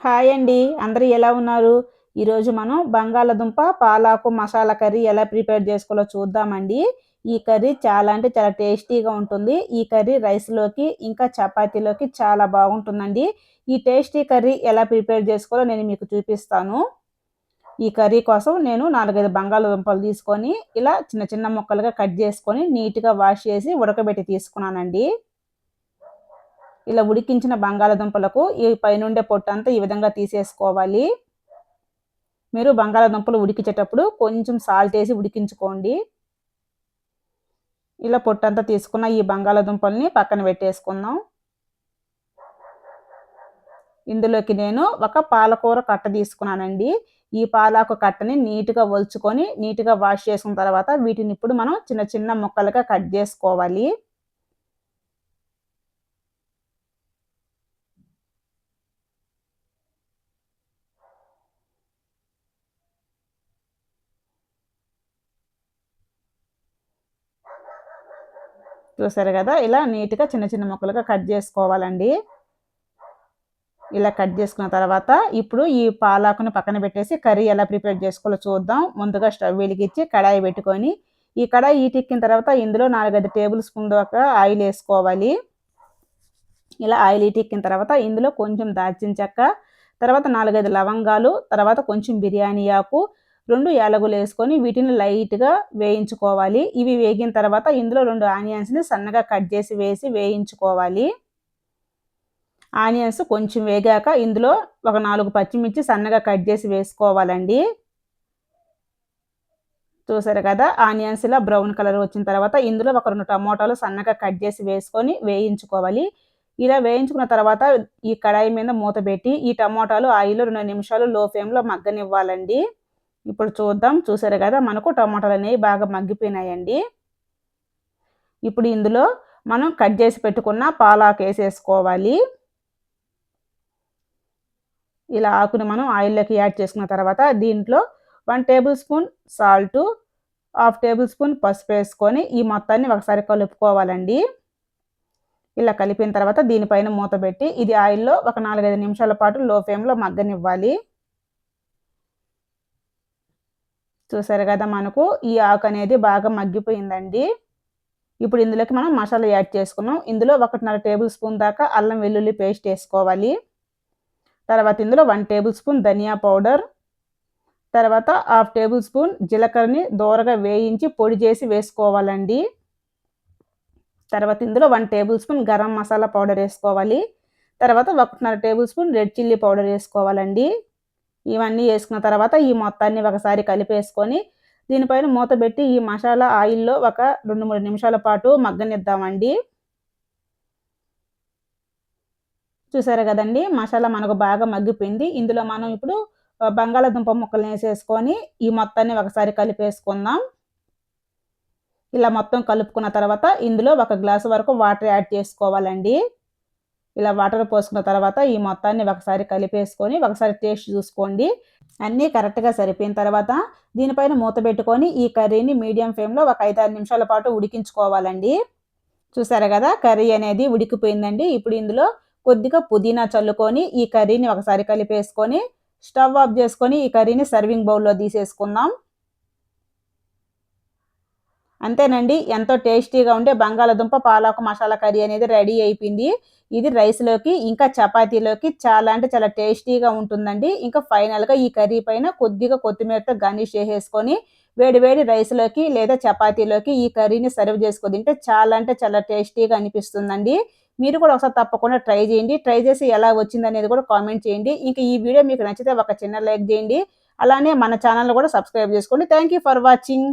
Hi అండి. అందరూ ఎలా ఉన్నారు? ఈరోజు మనం బంగాళదుంప పాలాకు మసాలా కర్రీ ఎలా ప్రిపేర్ చేసుకోవాలో చూద్దామండి. ఈ కర్రీ చాలా అంటే చాలా టేస్టీగా ఉంటుంది. ఈ కర్రీ రైస్లోకి ఇంకా చపాతీలోకి చాలా బాగుంటుందండి. ఈ టేస్టీ కర్రీ ఎలా ప్రిపేర్ చేసుకోవాలో నేను మీకు చూపిస్తాను. ఈ కర్రీ కోసం నేను నాలుగైదు బంగాళదుంపలు తీసుకొని ఇలా చిన్న చిన్న ముక్కలుగా కట్ చేసుకొని నీట్గా వాష్ చేసి ఉడకబెట్టి తీసుకున్నానండి. ఇలా ఉడికించిన బంగాళదుంపలకు ఈ పైనుండే పొట్టు అంతా ఈ విధంగా తీసేసుకోవాలి. మీరు బంగాళదుంపలు ఉడికించేటప్పుడు కొంచెం సాల్ట్ వేసి ఉడికించుకోండి. ఇలా పొట్టంతా తీసుకున్న ఈ బంగాళదుంపల్ని పక్కన పెట్టేసుకుందాం. ఇందులోకి నేను ఒక పాలకూర కట్ట తీసుకున్నానండి. ఈ పాలాకు కట్టని నీట్గా ఒలుచుకొని నీట్గా వాష్ చేసుకున్న తర్వాత వీటిని ఇప్పుడు మనం చిన్న చిన్న ముక్కలుగా కట్ చేసుకోవాలి. చూసారు కదా? ఇలా నీట్గా చిన్న చిన్న ముక్కలుగా కట్ చేసుకోవాలండి. ఇలా కట్ చేసుకున్న తర్వాత ఇప్పుడు ఈ పాలాకుని పక్కన పెట్టేసి కర్రీ ఎలా ప్రిపేర్ చేసుకోవాలో చూద్దాం. ముందుగా స్టవ్ వెలిగించి కడాయి పెట్టుకొని ఈ కడాయి ఈటెక్కిన తర్వాత ఇందులో నాలుగైదు టేబుల్ స్పూన్ దాకా ఆయిల్ వేసుకోవాలి. ఇలా ఆయిల్ ఈటెక్కిన తర్వాత ఇందులో కొంచెం దాల్చిన చెక్క తర్వాత నాలుగైదు లవంగాలు తర్వాత కొంచెం బిర్యానీ ఆకు రెండు యాలగులు వేసుకొని వీటిని లైట్గా వేయించుకోవాలి. ఇవి వేగిన తర్వాత ఇందులో రెండు ఆనియన్స్ని సన్నగా కట్ చేసి వేసి వేయించుకోవాలి. ఆనియన్స్ కొంచెం వేగాక ఇందులో ఒక నాలుగు పచ్చిమిర్చి సన్నగా కట్ చేసి వేసుకోవాలండి. చూసారు కదా? ఆనియన్స్ ఇలా బ్రౌన్ కలర్ వచ్చిన తర్వాత ఇందులో ఒక రెండు టమోటాలు సన్నగా కట్ చేసి వేసుకొని వేయించుకోవాలి. ఇలా వేయించుకున్న తర్వాత ఈ కడాయి మీద మూత పెట్టి ఈ టమోటాలు ఆయిల్ రెండు నిమిషాలు లో ఫ్లేమ్లో మగ్గనివ్వాలండి. ఇప్పుడు చూద్దాం. చూసారు కదా మనకు టమాటాలు అనేవి బాగా మగ్గిపోయినాయండి. ఇప్పుడు ఇందులో మనం కట్ చేసి పెట్టుకున్న పాలాకు వేసేసుకోవాలి. ఇలా ఆకుని మనం ఆయిల్లోకి యాడ్ చేసుకున్న తర్వాత దీంట్లో one tablespoon salt half tablespoon పసుపు వేసుకొని ఈ మొత్తాన్ని ఒకసారి కలుపుకోవాలండి. ఇలా కలిపిన తర్వాత దీనిపైన మూత పెట్టి ఇది ఆయిల్లో ఒక నాలుగైదు నిమిషాల పాటు లో ఫ్లేమ్లో మగ్గనివ్వాలి. చూసారు కదా మనకు ఈ ఆకు అనేది బాగా మగ్గిపోయిందండి. ఇప్పుడు ఇందులోకి మనం మసాలా యాడ్ చేసుకున్నాం. ఇందులో ఒకటిన్నర టేబుల్ స్పూన్ దాకా అల్లం వెల్లుల్లి పేస్ట్ వేసుకోవాలి. తర్వాత ఇందులో వన్ టేబుల్ స్పూన్ ధనియా పౌడర్. తర్వాత హాఫ్ టేబుల్ స్పూన్ జీలకర్రని దోరగా వేయించి పొడి చేసి వేసుకోవాలండి. తర్వాత ఇందులో one tablespoon garam masala powder వేసుకోవాలి. తర్వాత ఒకటిన్నర table spoon red chilli powder వేసుకోవాలండి. ఇవన్నీ వేసుకున్న తర్వాత ఈ మొత్తాన్ని ఒకసారి కలిపేసుకొని దీనిపైన మూత పెట్టి ఈ మసాలా ఆయిల్లో ఒక రెండు మూడు నిమిషాల పాటు మగ్గనిద్దామండి. చూసారు కదండి? మసాలా మనకు బాగా మగ్గిపోయింది. ఇందులో మనం ఇప్పుడు బంగాళాదుంప ముక్కలు వేసేసుకొని ఈ మొత్తాన్ని ఒకసారి కలిపేసుకుందాం. ఇలా మొత్తం కలుపుకున్న తర్వాత ఇందులో ఒక గ్లాసు వరకు వాటర్ యాడ్ చేసుకోవాలండి. ఇలా వాటర్ పోసుకున్న తర్వాత ఈ మొత్తాన్ని ఒకసారి కలిపేసుకొని ఒకసారి టేస్ట్ చూసుకోండి. అన్నీ కరెక్ట్గా సరిపోయిన తర్వాత దీనిపైన మూత పెట్టుకొని ఈ కర్రీని మీడియం ఫ్లేమ్లో ఒక ఐదారు నిమిషాల పాటు ఉడికించుకోవాలండి. చూసారు కదా కర్రీ అనేది ఉడికిపోయిందండి. ఇప్పుడు ఇందులో కొద్దిగా పుదీనా చల్లుకొని ఈ కర్రీని ఒకసారి కలిపేసుకొని స్టవ్ ఆఫ్ చేసుకొని ఈ కర్రీని సర్వింగ్ బౌల్లో తీసేసుకుందాం. అంతేనండి. ఎంతో టేస్టీగా ఉండే బంగాళదుంప పాలాకు మసాలా కర్రీ అనేది రెడీ అయిపోయింది. ఇది రైస్లోకి ఇంకా చపాతీలోకి చాలా అంటే చాలా టేస్టీగా ఉంటుందండి. ఇంకా ఫైనల్గా ఈ కర్రీ పైన కొద్దిగా కొత్తిమీరతో గార్నిష్ చేసేసుకొని వేడివేడి రైస్లోకి లేదా చపాతీలోకి ఈ కర్రీని సర్వ్ చేసుకొని తింటే చాలా అంటే చాలా టేస్టీగా అనిపిస్తుందండి. మీరు కూడా ఒకసారి తప్పకుండా ట్రై చేయండి. ట్రై చేసి ఎలా వచ్చింది అనేది కూడా కామెంట్ చేయండి. ఇంకా ఈ వీడియో మీకు నచ్చితే ఒక చిన్న లైక్ చేయండి. అలానే మన ఛానల్ కూడా సబ్స్క్రైబ్ చేసుకోండి. Thank for watching.